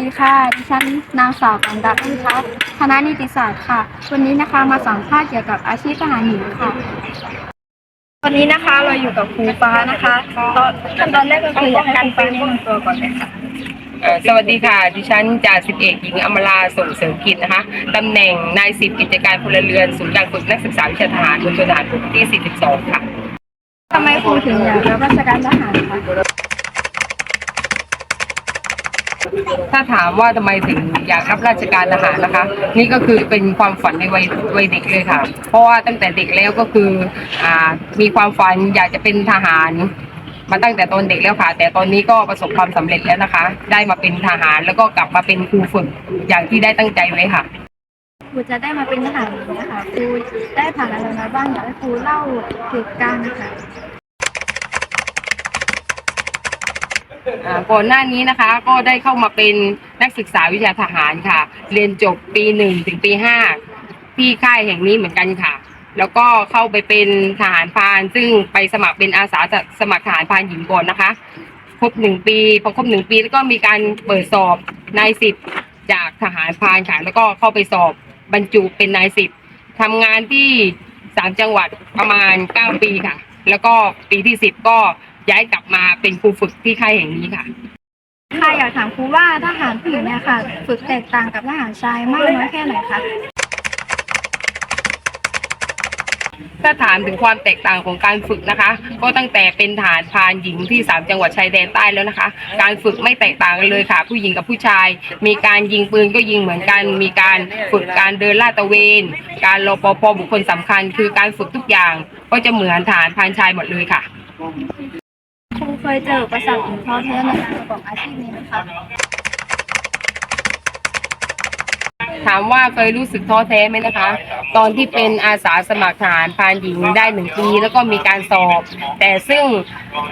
ดีค่ะ ดิฉันนางสาวกันดักพิทักษ์คณะนิติศาสตร์ค่ะ วันนี้นะคะมาสัมภาษณ์เกี่ยวกับอาชีพทหารหญิงค่ะ วันนี้นะคะเราอยู่กับครูฟ้านะคะตอนขั้นตอนแรกก็คืออยากให้ครูฟ้าแนะนำตัวก่อนเลยค่ะ เอ่อสวัสดีค่ะ ดิฉันจ่าสิบเอกหญิงอมราส่งเสริมกิจนะคะ ตำแหน่งนายสิบกิจการพลเรือนศูนย์การฝึกนักศึกษาวิชาทหารบนชนทหารบกที่ 42 ค่ะ ทำไมครูถึงอยากรับราชการทหารคะ ถ้าถามว่าทำไมถึงอยากรับราชการทหารนะคะ นี่ก็คือเป็นความฝันในวัยวัยเด็กเลยค่ะ เพราะว่าตั้งแต่เด็กแล้วก็คืออ่ามีความฝันอยากจะเป็นทหารมาตั้งแต่ตอนเด็กแล้วค่ะ แต่ตอนนี้ก็ประสบความสำเร็จแล้วนะคะ ได้มาเป็นทหารแล้วก็กลับมาเป็นครูฝึกอย่างที่ได้ตั้งใจไว้ค่ะครูจะได้มาเป็นทหารหญิงนะคะครูได้ผ่านอะไรมาบ้างอยากให้ครูเล่าเหตุการณ์นะคะ อ่าก่อนหน้านี้นะคะก็ได้เข้ามาเป็นนักศึกษาวิชาทหารค่ะ เรียนจบปีหนึ่งถึงปีห้าที่ค่ายแห่งนี้เหมือนกันค่ะ แล้วก็เข้าไปเป็นทหารพราน ซึ่งไปสมัครเป็นอาสาสมัครทหารพรานหญิงก่อนนะคะครบหนึ่งปีพอครบหนึ่งปีแล้วก็มีการเปิดสอบนายสิบจากทหารพรานค่ะแล้วก็เข้าไปสอบบรรจุเป็นนายสิบทำงานที่สามจังหวัดประมาณเก้าปีค่ะ แล้วก็ปีที่สิบก็ ย้ายกลับมาเป็นครูฝึกที่ค่ายแห่งนี้ค่ะ ค่ะอยากถามครูว่าทหารผู้หญิงเนี่ยค่ะ ฝึกแตกต่างกับทหารชายมากน้อยแค่ไหนคะถ้าถามถึงความแตกต่างของการฝึกนะคะ ก็ตั้งแต่เป็นฐานพรานหญิงที่สามจังหวัดชายแดนใต้แล้วนะคะ การฝึกไม่แตกต่างกันเลยค่ะ ผู้หญิงกับผู้ชาย มีการยิงปืนก็ยิงเหมือนกัน มีการฝึกการเดินลาดตระเวน การรอปภบุคคลสำคัญ คือการฝึกทุกอย่าง ก็จะเหมือนฐานพรานชายหมดเลยค่ะครูเค ยเจออุประสรรคหรือท้อแท้ในการประกอบอาชีพนี้ไหมคะ ถามว่าเคยรู้สึกท้อแท้ไหมนะคะ ตอนที่เป็นอาสาสมัครทหารพรานหญิงได้หนึ่งปี แล้วก็มีการสอบ แต่ซึ่ง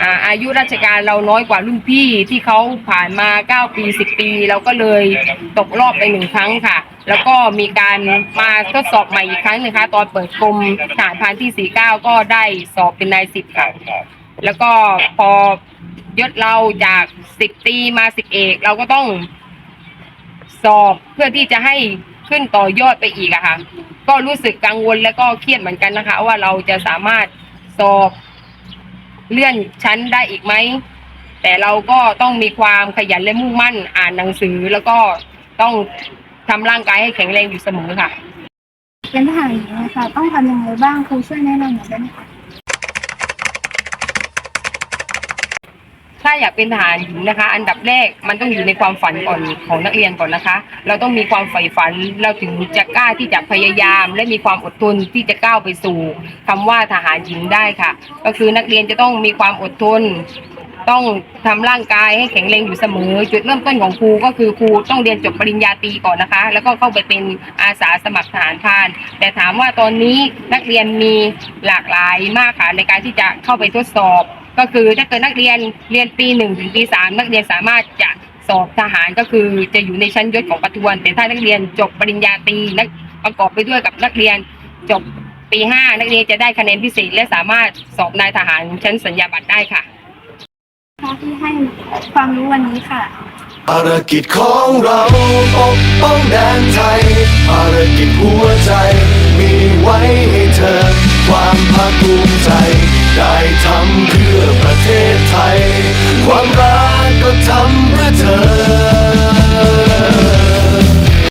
อาอายุราชการเราน้อยกว่ารุ่นพี่ที่เขาผ่านมา 9 ปี 10 ปี เราก็เลยตกรอบไปหนึ่งครั้งค่ะ แล้วก็มีการมาทดสอบใหม่อีกครั้งหนึงค่ะตอนเปิดกรมทหารพรานที่ 49 ก็ได้สอบเป็นนายสิบค่ะ แล้วก็พอยศเราจากสิบตีมาสิบเอกเราก็ต้องสอบเพื่อที่จะให้ขึ้นต่อยอดไปอีกอะค่ะ ก็รู้สึกกังวลและก็เครียดเหมือนกันนะคะ ว่าเราจะสามารถสอบเลื่อนชั้นได้อีกไหม แต่เราก็ต้องมีความขยันและมุ่งมั่นอ่านหนังสือแล้วก็ต้องทำร่างกายให้แข็งแรงอยู่เสมอค่ะ เป็นทหารหญิงนะคะต้องทำยังไงบ้างครูช่วยแนะนำหน่อยได้ไหมคะ ถ้าอยากเป็นทหารหญิงนะคะ อันดับแรกมันต้องอยู่ในความฝันก่อนของนักเรียนก่อนนะคะ เราต้องมีความใฝ่ฝันเราถึงจะกล้าที่จะพยายาม และมีความอดทนที่จะก้าวไปสู่คำว่าทหารหญิงได้ค่ะ ก็คือนักเรียนจะต้องมีความอดทนต้องทำร่างกายให้แข็งแรงอยู่เสมอ จุดเริ่มต้นของครูก็คือครูต้องเรียนจบปริญญาตรีก่อนนะคะ แล้วก็เข้าไปเป็นอาสาสมัครทหารพราน แต่ถามว่าตอนนี้นักเรียนมีหลากหลายมากค่ะในการที่จะเข้าไปทดสอบ ก็คือถ้าเกิดนักเรียนเรียนปีหนึ่งถึงปีสามนักเรียนสามารถจะสอบทหารก็คือจะอยู่ในชั้นยศของประทวน แต่ถ้านักเรียนจบปริญญาตรีนักประกอบไปด้วยกับนักเรียนจบปีห้านักเรียนจะได้คะแนนพิเศษและสามารถสอบนายทหารชั้นสัญญาบัตรได้ค่ะที่ให้ความรู้วันนี้ค่ะ ภารกิจของเราปกป้องแดนไทย ภารกิจหัวใจ มีไว้ให้เธอ ความภาคภูมิใจ ได้ทำเพื่อ